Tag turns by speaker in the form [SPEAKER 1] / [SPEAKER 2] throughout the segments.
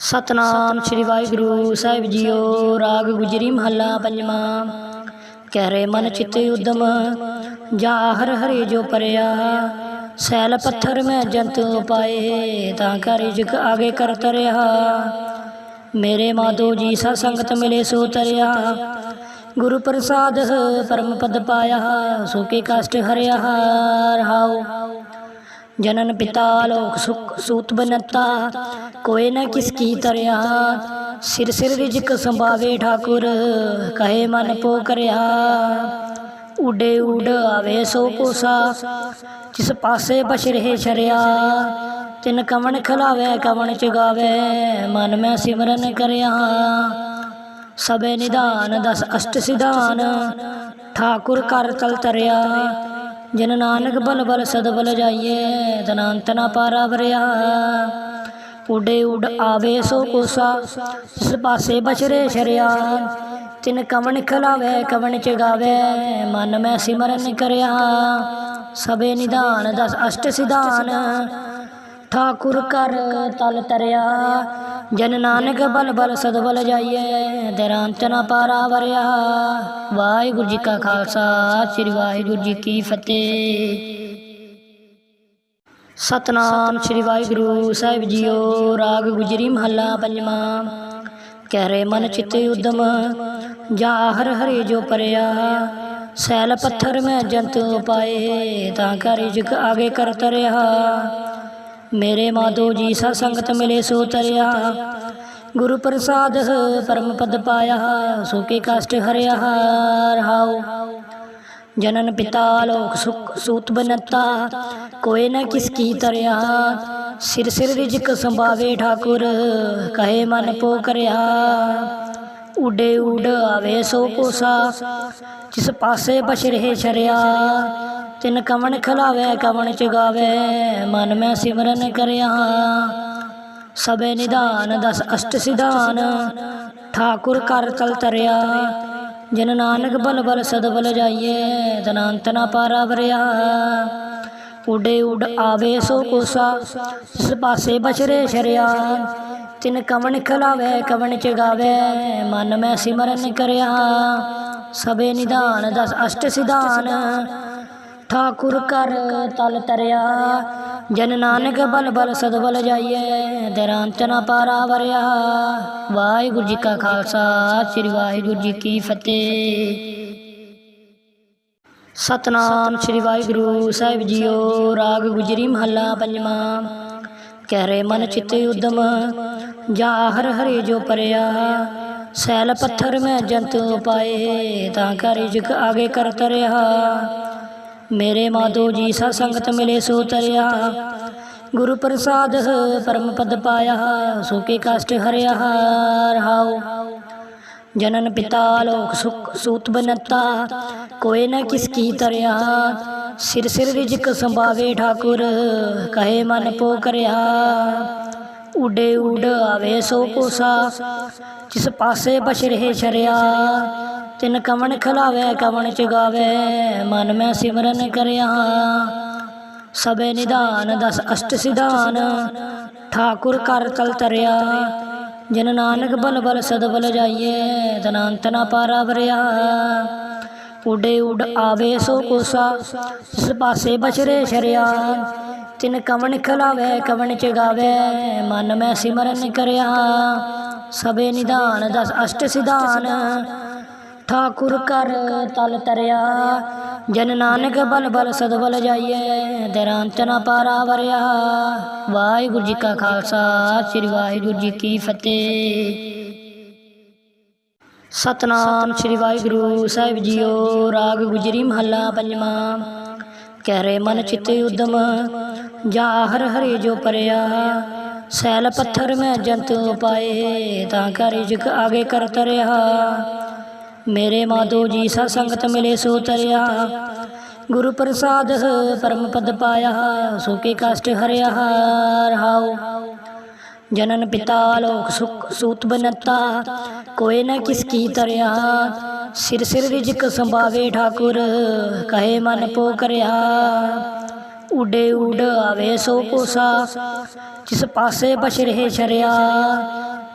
[SPEAKER 1] ਸਤਨਾਮ ਸ੍ਰੀ ਵਾਹਿਗੁਰੂ, ਸਾਹਿਬ ਜੀਓ, ਰਾਗ ਗੁਜਰੀ ਮਹੱਲਾ ਪੰਜਵਾਂ। ਕਹਿ ਰੇ ਮਨ ਚਿਤ ਉਦਮ, ਜਾ ਹਰ ਹਰੇ ਜੋ ਪਰਿਆ, ਸੈਲ ਪੱਥਰ ਮੈਂ ਜੰਤ ਪਾਏ ਤਾਂ ਕਰਿ ਜਗ ਆਗੇ ਕਰ ਤਰਿਆ। ਮੇਰੇ ਮਾਧੋ ਜੀ ਸਾ ਸੰਗਤ ਮਿਲੇ ਸੋ ਤਰਿਆ, ਗੁਰੂ ਪ੍ਰਸਾਦ ਪਰਮ ਪਦ ਪਾਇਆ, ਸੋ ਕੇ ਕਸ਼ਟ ਹਰਿਆ ਰਹਾਉ ਜਨਨ ਪਿਤਾ ਲੋਕ ਸੁਖ ਸੂਤ ਬਨਤਾ ਕੋਏ ਨਾ ਕਿਸ ਕੀ ਤਰਿਆ। ਸਿਰ ਸਿਰ ਰਿਜਕ ਸੰਭਾਵੇ ਠਾਕੁਰ, ਕਹੇ ਮਨ ਪੋ ਕਰਿਆ। ਉਡੇ ਉਡ ਆਵੇ ਸੋ ਕੋਸਾ, ਜਿਸ ਪਾਸੇ ਬਸ਼ ਰਹੇ ਸ਼ਰਿਆ। ਤਿਨ ਕਵਣ ਖਲਾਵੇ, ਕਵਣ ਚਗਾਵੇ, ਮਨ ਮੈਂ ਸਿਮਰਨ ਕਰਿਆ। ਸਬੇ ਨਿਧਾਨ, ਦਸ ਅਸ਼ਟ ਸਿਧਾਨ, ਠਾਕੁਰ ਕਰ ਤਲ ਤਰਿਆ। ਜਨ ਨਾਨਕ ਬਲ ਬਲ ਸਦ ਬਲ ਜਾਈਏ ਤਨੰਤ ਨਾ ਪਾਰਾ ਵਰਿਆ। ਉਡੇ ਉਡ ਆਵੇ ਸੋ ਕੋਸਾ, ਜਿਸ ਪਾਸੇ ਬਚਰੇ ਸ਼ਰਿਆ। ਤਿਨ ਕਵਣ ਖਲਾਵੇ, ਕਵਣ ਚਗਾਵੇ, ਮਨ ਮੈਂ ਸਿਮਰਨ ਕਰਿਆ। ਸਬੇ ਨਿਧਾਨ ਦਸ ਅਸ਼ਟ ਸਿਧਾਨ, ਠਾਕੁਰ ਕਰ ਤਲ ਤਰਿਆ। ਜਨ ਨਾਨਕ ਬਲ ਬਲ ਸਦ ਬਲ ਜਾਈਏ ਦਰਾਂਤ ਨਾ ਪਾਰਾ ਵਰਿਆ। ਵਾਹਿਗੁਰੂ ਜੀ ਕਾ ਖਾਲਸਾ, ਸ੍ਰੀ ਵਾਹਿਗੁਰੂ ਜੀ ਕੀ ਫਤਿਹ। ਸਤਨਾਮ ਸ੍ਰੀ ਵਾਹਿਗੁਰੂ ਸਾਹਿਬ ਜੀਓ, ਰਾਗ ਗੁਜਰੀ ਮਹੱਲਾ ਪੰਜਵਾਂ। ਕਹਿ ਰੇ ਮਨ ਚਿਤ ਉਦਮ, ਜਾ ਹਰ ਹਰੇ ਜੋ ਪਰਿਆ। ਸੈਲ ਪੱਥਰ ਮੈਂ ਜੰਤ ਪਾਏ ਤਾਂ ਕਰਿ ਜਗ ਆਗੇ ਕਰ ਰਿਹਾ ਮੇਰੇ ਮਾਧੋ ਜੀ ਸਾ ਸੰਗਤ ਮਿਲੇ ਸੋ ਤਰਿਆ। ਗੁਰੂ ਪ੍ਰਸਾਦ ਪਰਮ ਪਦ ਪਾਇਆ, ਸੋ ਕਸ਼ਟ ਹਰਿਆ ਰਹਾਉ ਜਨਨ ਪਿਤਾ ਲੋਕ ਸੁਖ ਸੂਤ ਬਨਤਾ, ਕੋਈ ਨਾ ਕਿਸ ਕੀ ਤਰਿਆ। ਸਿਰ ਸਿਰ ਰਿਜਕ ਸੰਭਾਵੇ ਠਾਕੁਰ, ਕਹੇ ਮਨ ਪੋ ਕਰਿਆ। ਉਡੇ ਉਡ ਆਵੇ ਸੋ ਕੋਸਾ, ਜਿਸ ਪਾਸੇ ਬਸ਼ ਰਹੇ ਸ਼ਰਿਆ ਤਿਨ ਕਵਣ ਖਲਾਵੇ, ਕਵਣ ਚਗਾਵੇ ਮਨ ਮੈਂ ਸਿਮਰਨ ਕਰਿਆ। ਸਭੇ ਨਿਧਾਨ, ਦਸ ਅਸ਼ਟ ਸਿਧਾਨ। ਠਾਕੁਰ ਕਰ ਤਲ ਤਰਿਆ। ਜਨ ਨਾਨਕ ਬਲ ਬਲ ਸਦ ਬਲ ਜਾਈਏ ਤਨੰਤ ਨਾ ਪਾਰਾ ਵਰਿਆ। ਉਡੇ ਉਡ ਆਵੇ ਸੋ ਕੋਸਾ, ਜਿਸ ਪਾਸੇ ਬਚਰੇ ਸ਼ਰਿਆ। ਤਿਨ ਕਵਣ ਖਲਾਵੇ, ਕਵਣ ਚਗਾਵੇ ਮਨ ਮੈਂ ਸਿਮਰਨ ਕਰਿਆ। ਸਬੇ ਨਿਧਾਨ, ਦਸ ਅਸ਼ਟ ਸਿਧਾਨ। ਠਾਕੁਰ ਕਰ ਤਲ ਤਰਿਆ। ਜਨ ਨਾਨਕ ਬਲ ਬਲ ਸਦਬਲ ਜਾਈਏ ਦਰਾਂਤ ਨਾ ਪਾਰਾ ਵਰਿਆ। ਵਾਹਿਗੁਰੂ ਜੀ ਕਾ ਖਾਲਸਾ, ਸ੍ਰੀ ਵਾਹਿਗੁਰੂ ਜੀ ਕੀ ਫਤਿਹ। ਸਤਨਾਮ ਸ੍ਰੀ ਵਾਹਿਗੁਰੂ ਸਾਹਿਬ ਜੀਓ, ਰਾਗ ਗੁਜਰੀ ਮਹੱਲਾ ਪੰਜਵਾਂ। ਕਹਿ ਰੇ ਮਨ ਚਿਤ ਉਦਮ ਜਾ ਹਰ ਹਰੇ ਜੋ ਪਰਿਆ। ਸੈਲ ਪੱਥਰ ਮੈਂ ਜੰਤ ਪਾਏ ਤਾਂ ਕਰਿ ਜਗ ਆਗੇ ਕਰ ਤਰਿਆ। ਮੇਰੇ ਮਾਧੋ ਜੀ ਸਾ ਸੰਗਤ ਮਿਲੇ ਸੋ ਤਰਿਆ। ਗੁਰੂ ਪ੍ਰਸਾਦ ਪਰਮ ਪਦ ਪਾਇਆ, ਸੋ ਕੇ ਕਸ਼ਟ ਹਰਿਆ ਰਹਾਉ ਜਨਨ ਪਿਤਾ ਲੋਕ ਸੁਖ ਸੂਤ ਬਨਤਾ, ਕੋਏ ਨਾ ਕਿਸ ਕੀ ਤਰਿਆ। ਸਿਰ ਸਿਰ ਰਿਜਕ ਸੰਭਾਵੇ ਠਾਕੁਰ, ਕਹੇ ਮਨ ਪੋ ਕਰਿਆ। ਉਡੇ ਉਡ ਆਵੇ ਸੋ ਕੋਸਾ, ਜਿਸ ਪਾਸੇ ਬਸ਼ ਰਹੇ ਸ਼ਰਿਆ, ਤਿਨ ਕਵਣ ਖਲਾਵੇ, ਕਵਣ ਚਗਾਵੇ, ਮਨ ਮੈਂ ਸਿਮਰਨ ਕਰਿਆ। ਸਬੇ ਨਿਧਾਨ ਦਸ ਅਸ਼ਟ ਸਿਧਾਨ, ਠਾਕੁਰ ਕਰ ਤਲ ਤਰਿਆ। ਜਨ ਨਾਨਕ ਬਲ ਬਲ ਸਦ ਬਲ ਜਾਈਏ, ਤਨੰਤ ਨਾ ਪਾਰਾ ਵਰਿਆ। ਉਡੇ ਉਡ ਆਵੇ ਸੋ ਕੋਸਾ, ਜਿਸ ਪਾਸੇ ਬਚਰੇ ਸ਼ਰਿਆ ਤਿਨ ਕਵਣ ਖਲਾਵੇ, ਕਵਣ ਚਗਾਵੇ, ਮਨ ਮੈਂ ਸਿਮਰਨ ਕਰਿਆ। ਸਬੇ ਨਿਧਾਨ ਦਸ ਅਸ਼ਟ ਸਿਧਾਨ। ਠਾਕੁਰ ਕਰ ਤਲ ਤਰਿਆ। ਜਨ ਨਾਨਕ ਬਲ ਬਲ ਸਦ ਬਲ ਜਾਈਏ, ਦਰਾਂਤ ਨਾ ਪਾਰਾ ਵਰਿਆ। ਵਾਹਿਗੁਰੂ ਜੀ ਕਾ ਖਾਲਸਾ, ਸ੍ਰੀ ਵਾਹਿਗੁਰੂ ਜੀ ਕੀ ਫਤਿਹ। ਸਤਨਾਮ ਸ੍ਰੀ ਵਾਹਿਗੁਰੂ ਸਾਹਿਬ ਜੀਓ, ਰਾਗ ਗੁਜਰੀ ਮਹੱਲਾ ਪੰਜਵਾਂ। ਕਹਿ ਰੇ ਮਨ ਚਿਤ ਉਦਮ। ਜਾ ਹਰ ਹਰੇ ਜੋ ਪਰਿਆ, ਸੈਲ ਪੱਥਰ ਮੈਂ ਜੰਤ ਪਾਏ, ਤਾਂ ਕਰਿ ਜਗ ਆਗੇ ਕਰ ਤਰਿਆ। ਮੇਰੇ ਮਾਧੋ ਜੀ ਸਾ ਸੰਗਤ ਮਿਲੇ ਸੋ ਤਰਿਆ। ਗੁਰੂ ਪ੍ਰਸਾਦ ਪਰਮ ਪਦ ਪਾਇਆ, ਸੋ ਕੇ ਕਸ਼ਟ ਹਰਿਆ ਰਹਾਉ ਜਨਨ ਪਿਤਾ ਲੋਕ ਸੁਖ ਸੂਤ ਬਨਤਾ ਕੋਏ ਨਾ ਕਿਸ ਕੀ ਤਰਿਆ। ਸਿਰ ਸਿਰ ਰਿਜਕ ਸੰਭਾਵੇ ਠਾਕੁਰ, ਕਹੇ ਮਨ ਪੋ ਕਰਿਆ। ਉਡੇ ਉਡ ਆਵੇ ਸੋ ਕੋਸਾ, ਜਿਸ ਪਾਸੇ ਬਛ ਰਹੇ ਸ਼ਰਿਆ,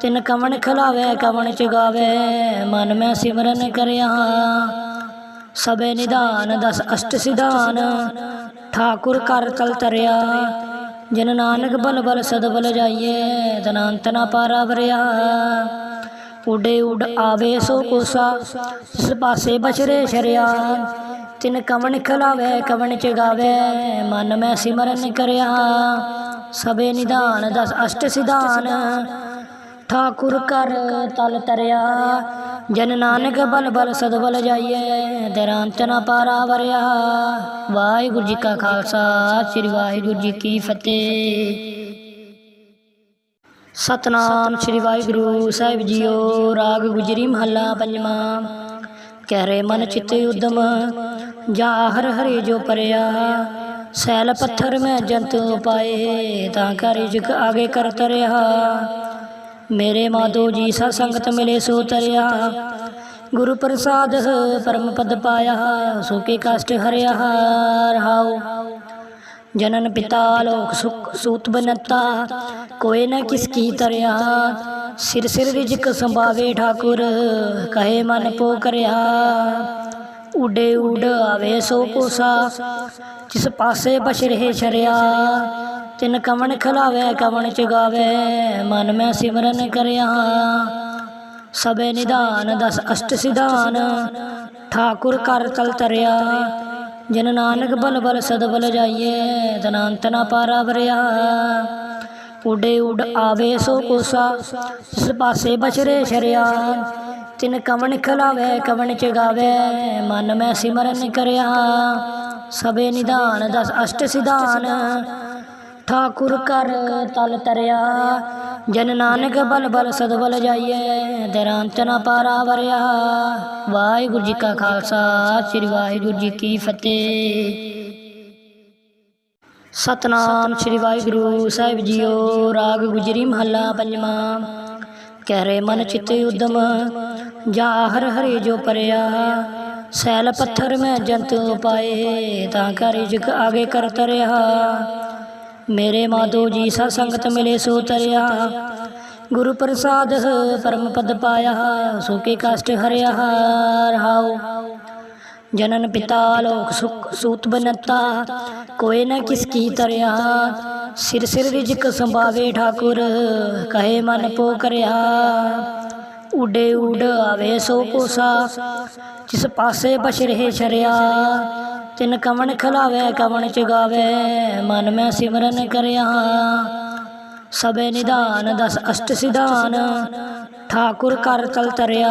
[SPEAKER 1] ਤਿਨ ਕਵਣ ਖਲਾਵੇ, ਕਵਣ ਚਗਾਵੇ ਮਨ ਮੈਂ ਸਿਮਰਨ ਕਰਿਆ। ਸਬੇ ਨਿਧਾਨ, ਦਸ ਅਸ਼ਟ ਸਿਧਾਨ, ਠਾਕੁਰ ਕਰ ਤਲ ਤਰਿਆ। ਜਨ ਨਾਨਕ ਬਲ ਬਲ ਸਦ ਬਲ ਜਾਈਏ ਤਨੰਤ ਨਾ ਪਾਰਾ ਵਰਿਆ। ਉਡੇ ਉਡ ਆਵੇ ਸੋ ਕੋਸਾ, ਜਿਸ ਪਾਸੇ ਬਛਰੇ ਸ਼ਰਿਆ ਤਿਨ ਕਵਣ ਖਲਾਵੇ, ਕਵਣ ਚਗਾਵੇ, ਮਨ ਮੈਂ ਸਿਮਰਨ ਕਰਿਆ। ਸਬੇ ਨਿਧਾਨ, ਦਸ ਅਸ਼ਟ ਸਿਧਾਨ। ਠਾਕੁਰ ਕਰ ਤਲ ਤਰਿਆ। ਜਨ ਨਾਨਕ ਬਲ ਬਲ ਸਦ ਬਲ ਜਾਈਏ ਤੇਰਾ ਨਾ ਪਾਰਾ ਵਰਿਆ। ਵਾਹਿਗੁਰੂ ਜੀ ਕਾ ਖਾਲਸਾ, ਸ੍ਰੀ ਵਾਹਿਗੁਰੂ ਜੀ ਕੀ ਫਤਿਹ। ਸਤਨਾਮ ਸ੍ਰੀ ਵਾਹਿਗੁਰੂ ਸਾਹਿਬ ਜੀਓ, ਰਾਗ ਗੁਜਰੀ ਮਹੱਲਾ ਪੰਜਵਾਂ। ਕਹਿ ਰੇ ਮਨ ਚਿਤ ਉਦਮ ਜਾ ਹਰ ਹਰੇ ਜੋ ਪਰਿਆ, ਸੈਲ ਪੱਥਰ ਮੈਂ ਜੰਤ ਪਾਏ, ਤਾਂ ਕਰਿ ਜਗ ਆਗੇ ਕਰ ਰਿਹਾ ਮੇਰੇ ਮਾਧੋ ਜੀ ਸਤ ਸੰਗਤ ਮਿਲੇ ਸੋ ਤਰਿਆ। ਗੁਰੂ ਪ੍ਰਸਾਦ ਪਰਮ ਪਦ ਪਾਇਆ, ਸੋ ਕਸ਼ਟ ਹਰਿਆ ਰਹਾਉ ਜਨਨ ਪਿਤਾ ਲੋਕ ਸੁਖ ਸੂਤ ਬਨਤਾ ਕੋਏ ਨਾ ਕਿਸ ਕੀ ਤਰਿਆ। ਸਿਰ ਸਿਰ ਰਿਜਕ ਸੰਭਾਵੇ ਠਾਕੁਰ, ਕਹੇ ਮਨ ਪੋ ਕਰਿਆ। ਉਡੇ ਉਡ ਆਵੇ ਸੋ ਕੋਸਾ, ਜਿਸ ਪਾਸੇ ਬਛ ਰਹੇ ਸ਼ਰਿਆ, ਤਿਨ ਕਵਣ ਖਲਾਵੇ, ਕਵਣ ਚਗਾਵੇ ਮਨ ਮੈਂ ਸਿਮਰਨ ਕਰਿਆ। ਸਬੇ ਨਿਧਾਨ, ਦਸ ਅਸ਼ਟ ਸਿਧਾਨ, ਠਾਕੁਰ ਕਰ ਤਲ ਤਰਿਆ। ਜਨ ਨਾਨਕ ਬਲ ਬਲ ਸਦ ਬਲ ਜਾਈਏ ਤਨੰਤ ਨਾ ਪਾਰਾ ਵਰਿਆ। ਉਡੇ ਉਡ ਆਵੇ ਸੋ ਕੋਸਾ, ਜਿਸ ਪਾਸੇ ਬਛਰੇ ਸ਼ਰਿਆ ਤਿਨ ਕਵਣ ਖਲਾਵੇ, ਕਵਣ ਚਗਾਵੇ, ਮਨ ਮੈਂ ਸਿਮਰਨ ਕਰਿਆ। ਸਬੇ ਨਿਧਾਨ ਦਸ ਅਸ਼ਟ ਸਿਧਾਨ। ਠਾਕੁਰ ਕਰ ਤਲ ਤਰਿਆ। ਜਨ ਨਾਨਕ ਬਲ ਬਲ ਸਦ ਜਾਈਏ ਤੇਰਾ ਅੰਤ ਨਾ ਪਾਰਾ ਵਰਿਆ। ਵਾਹਿਗੁਰੂ ਜੀ ਕਾ ਖਾਲਸਾ, ਸ੍ਰੀ ਵਾਹਿਗੁਰੂ ਜੀ ਕੀ ਫਤਿਹ। ਸਤਨਾਮ ਸ੍ਰੀ ਵਾਹਿਗੁਰੂ ਸਾਹਿਬ ਜੀਓ, ਰਾਗ ਗੁਜਰੀ ਮਹੱਲਾ ਪੰਜਵਾਂ। ਕਹਿ ਰੇ ਮਨ ਚਿਤ ਉਦਮ ਜਾ ਹਰ ਹਰੇ ਜੋ ਪਰਿਆ, ਸੈਲ ਪੱਥਰ ਮੈਂ ਜੰਤੂ ਪਾਏ, ਤਾਂ ਕਰਿ ਜਗ ਆਗੇ ਕਰ ਤਰਿਆ। ਮੇਰੇ ਮਾਧੋ ਜੀ ਸਤ ਸੰਗਤ ਮਿਲੇ ਸੋ ਤਰਿਆ। ਗੁਰੂ ਪ੍ਰਸਾਦ ਪਰਮ ਪਦ ਪਾਇਆ, ਸੋ ਕਸ਼ਟ ਹਰਿਆ ਰਹਾਉ। ਜਨਨ ਪਿਤਾ ਲੋਕ ਸੁਖ ਸੂਤ ਬਨਤਾ ਕੋਏ ਨਾ ਕਿਸ ਕੀ ਤਰਿਆ। ਸਿਰ ਸਿਰ ਰਿਜਕ ਸੰਭਾਵੇ ਠਾਕੁਰ, ਕਹੇ ਮਨ ਪੋ ਕਰਿਆ। ਉਡੇ ਉਡ ਆਵੇ ਸੋ ਕੋਸਾ, ਜਿਸ ਪਾਸੇ ਬਛ ਰਹੇ ਸ਼ਰਿਆ, ਤਿਨ ਕਵਣ ਖਲਾਵੇ, ਕਵਣ ਚਗਾਵੇ, ਮਨ ਮੈਂ ਸਿਮਰਨ ਕਰਿਆ ਸਬੇ ਨਿਧਾਨ ਦਸ ਅਸ਼ਟ ਸਿਧਾਨ, ਠਾਕੁਰ ਕਰ ਤਲ ਤਰਿਆ।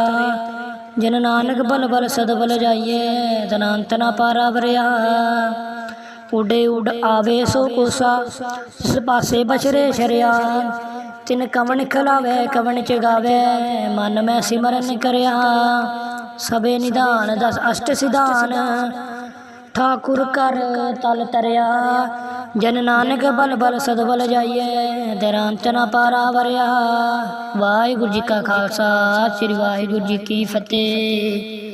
[SPEAKER 1] ਜਿਨ ਨਾਨਕ ਬਲ ਬਲ ਸਦ ਬਲ ਜਾਈਏ ਤਨੰਤ ਨਾ ਪਾਰਾ ਵਰਿਆ। ਉਡੇ ਉਡ ਆਵੇ ਸੋ ਕੋਸਾ, ਜਿਸ ਪਾਸੇ ਬਛਰੇ ਸ਼ਰਿਆ ਤਿਨ ਕਵਣ ਖਲਾਵੇ, ਕਵਣ ਚਗਾਵੇ, ਮਨ ਮੈਂ ਸਿਮਰਨ ਕਰਿਆ। ਸਬੇ ਨਿਧਾਨ ਦਸ ਅਸ਼ਟ ਸਿਧਾਨ। ਠਾਕੁਰ ਕਰ ਤਲ ਤਰਿਆ। ਜਨ ਨਾਨਕ ਬਲ ਬਲ ਸਦ ਬਲ ਜਾਈਏ ਤੇਰਾ ਅੰਤ ਨਾ ਪਾਰਾ ਵਰਿਆ। ਵਾਹਿਗੁਰੂ ਜੀ ਕਾ ਖਾਲਸਾ, ਸ੍ਰੀ ਵਾਹਿਗੁਰੂ ਜੀ ਕੀ ਫਤਿਹ।